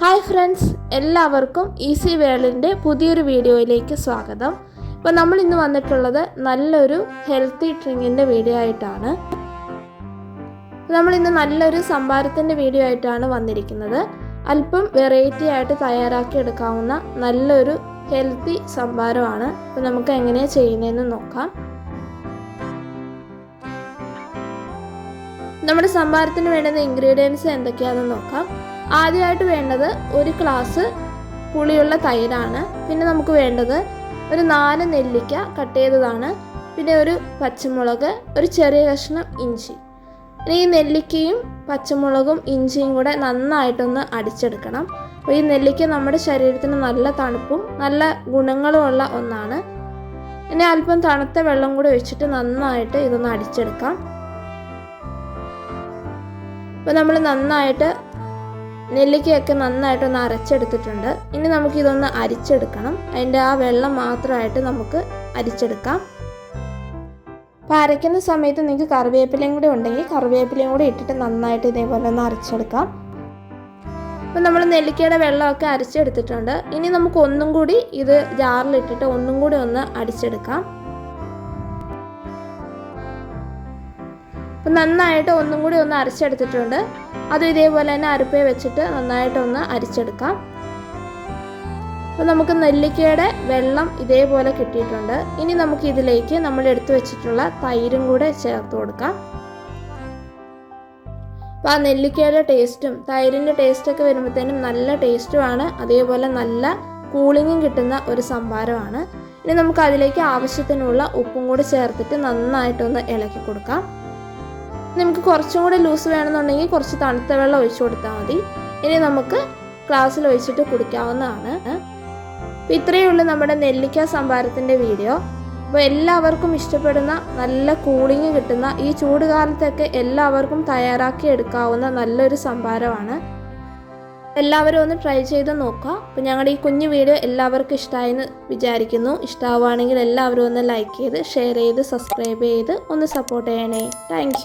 Hi friends എല്ലാവർക്കും Easy വേൾഡിന്റെ പുതിയൊരു വീഡിയോയിലേക്ക് സ്വാഗതം. ഇപ്പോൾ നമ്മൾ ഇന്ന് വന്നിട്ടുള്ളത് നല്ലൊരു ഹെൽത്തി ഡ്രിങ്കിന്റെ വീഡിയോ ആയിട്ടാണ്. നമ്മൾ ഇന്ന് നല്ലൊരു സംഭാരത്തിന്റെ വീഡിയോ ആയിട്ടാണ് വന്നിരിക്കുന്നത്. അല്പം വെറൈറ്റി ആയിട്ട് തയ്യാറാക്കി എടുക്കാവുന്ന നല്ലൊരു ഹെൽത്തി സംഭാരമാണ്. അപ്പോൾ നമുക്ക് എങ്ങനെയാണ് ചെയ്യുന്നതെന്ന് നോക്കാം. നമ്മുടെ സംഭാരത്തിന് വേണ്ടുന്ന ഇൻഗ്രീഡിയൻസ് എന്തൊക്കെയാണെന്ന് നോക്കാം. ആദ്യമായിട്ട് വേണ്ടത് ഒരു ഗ്ലാസ് പുളിയുള്ള തൈരാണ്. പിന്നെ നമുക്ക് വേണ്ടത് ഒരു നാല് നെല്ലിക്ക കട്ട് ചെയ്തതാണ്. പിന്നെ ഒരു പച്ചമുളക് ഒരു ചെറിയ കഷ്ണം ഇഞ്ചി. ഇനി ഈ നെല്ലിക്കയും പച്ചമുളകും ഇഞ്ചിയും കൂടെ നന്നായിട്ടൊന്ന് അടിച്ചെടുക്കണം. അപ്പോൾ ഈ നെല്ലിക്ക നമ്മുടെ ശരീരത്തിന് നല്ല തണുപ്പും നല്ല ഗുണങ്ങളുമുള്ള ഒന്നാണ്. ഇനി അല്പം തണുത്ത വെള്ളം കൂടി ഒഴിച്ചിട്ട് നന്നായിട്ട് ഇതൊന്ന് അടിച്ചെടുക്കാം. അപ്പോൾ നമ്മൾ നന്നായിട്ട് നെല്ലിക്കയൊക്കെ നന്നായിട്ടൊന്ന് അരച്ചെടുത്തിട്ടുണ്ട്. ഇനി നമുക്കിതൊന്ന് അരിച്ചെടുക്കണം. അതിന്റെ ആ വെള്ളം മാത്രമായിട്ട് നമുക്ക് അരിച്ചെടുക്കാം. അപ്പോൾ അരയ്ക്കുന്ന സമയത്ത് നിങ്ങൾക്ക് കറിവേപ്പിലയും കൂടി ഉണ്ടെങ്കിൽ കറിവേപ്പിലയും കൂടി ഇട്ടിട്ട് നന്നായിട്ട് ഇതേപോലെ ഒന്ന് അരച്ചെടുക്കാം. അപ്പോൾ നമ്മൾ നെല്ലിക്കയുടെ വെള്ളമൊക്കെ അരച്ചെടുത്തിട്ടുണ്ട്. ഇനി നമുക്ക് ഒന്നും കൂടി ഇത് ജാറിലിട്ടിട്ട് ഒന്നും കൂടി ഒന്ന് അടിച്ചെടുക്കാം. അപ്പം നന്നായിട്ട് ഒന്നും കൂടി ഒന്ന് അരച്ചെടുത്തിട്ടുണ്ട്. അതും ഇതേപോലെ തന്നെ അരപ്പേ വെച്ചിട്ട് നന്നായിട്ട് ഒന്ന് അരിച്ചെടുക്കാം. അപ്പോൾ നമുക്ക് നെല്ലിക്കയുടെ വെള്ളം ഇതേപോലെ കിട്ടിയിട്ടുണ്ട്. ഇനി നമുക്ക് ഇതിലേക്ക് നമ്മൾ എടുത്തു വെച്ചിട്ടുള്ള തൈരും കൂടെ ചേർത്ത് കൊടുക്കാം. അപ്പോൾ ആ നെല്ലിക്കയുടെ ടേസ്റ്റും തൈരിന്റെ ടേസ്റ്റൊക്കെ വരുമ്പോഴത്തേനും നല്ല ടേസ്റ്റുമാണ്. അതേപോലെ നല്ല കൂളിങ്ങും കിട്ടുന്ന ഒരു സംഭാരമാണ്. ഇനി നമുക്ക് അതിലേക്ക് ആവശ്യത്തിനുള്ള ഉപ്പും കൂടി ചേർത്തിട്ട് നന്നായിട്ടൊന്ന് ഇളക്കി കൊടുക്കാം. നമുക്ക് കുറച്ചും കൂടെ ലൂസ് വേണമെന്നുണ്ടെങ്കിൽ കുറച്ച് തണുത്ത വെള്ളം ഒഴിച്ചു കൊടുത്താൽ മതി. ഇനി നമുക്ക് ഗ്ലാസ്സിൽ ഒഴിച്ചിട്ട് കുടിക്കാവുന്നതാണ്. അപ്പോൾ ഇത്രയേ ഉള്ളൂ നമ്മുടെ നെല്ലിക്ക സംഭാരത്തിന്റെ വീഡിയോ. അപ്പോൾ എല്ലാവർക്കും ഇഷ്ടപ്പെടുന്ന നല്ല കൂളിങ് കിട്ടുന്ന ഈ ചൂട് കാലത്തൊക്കെ എല്ലാവർക്കും തയ്യാറാക്കി എടുക്കാവുന്ന നല്ലൊരു സംഭാരമാണ് എല്ലാവരും ഒന്ന് ട്രൈ ചെയ്ത് നോക്കുക. അപ്പോൾ ഞങ്ങളുടെ ഈ കുഞ്ഞു വീഡിയോ എല്ലാവർക്കും ഇഷ്ടമായെന്ന് വിചാരിക്കുന്നു. ഇഷ്ടമാവുകയാണെങ്കിൽ എല്ലാവരും ഒന്ന് ലൈക്ക് ചെയ്ത് ഷെയർ ചെയ്ത് സബ്സ്ക്രൈബ് ചെയ്ത് ഒന്ന് സപ്പോർട്ട് ചെയ്യണേ. താങ്ക്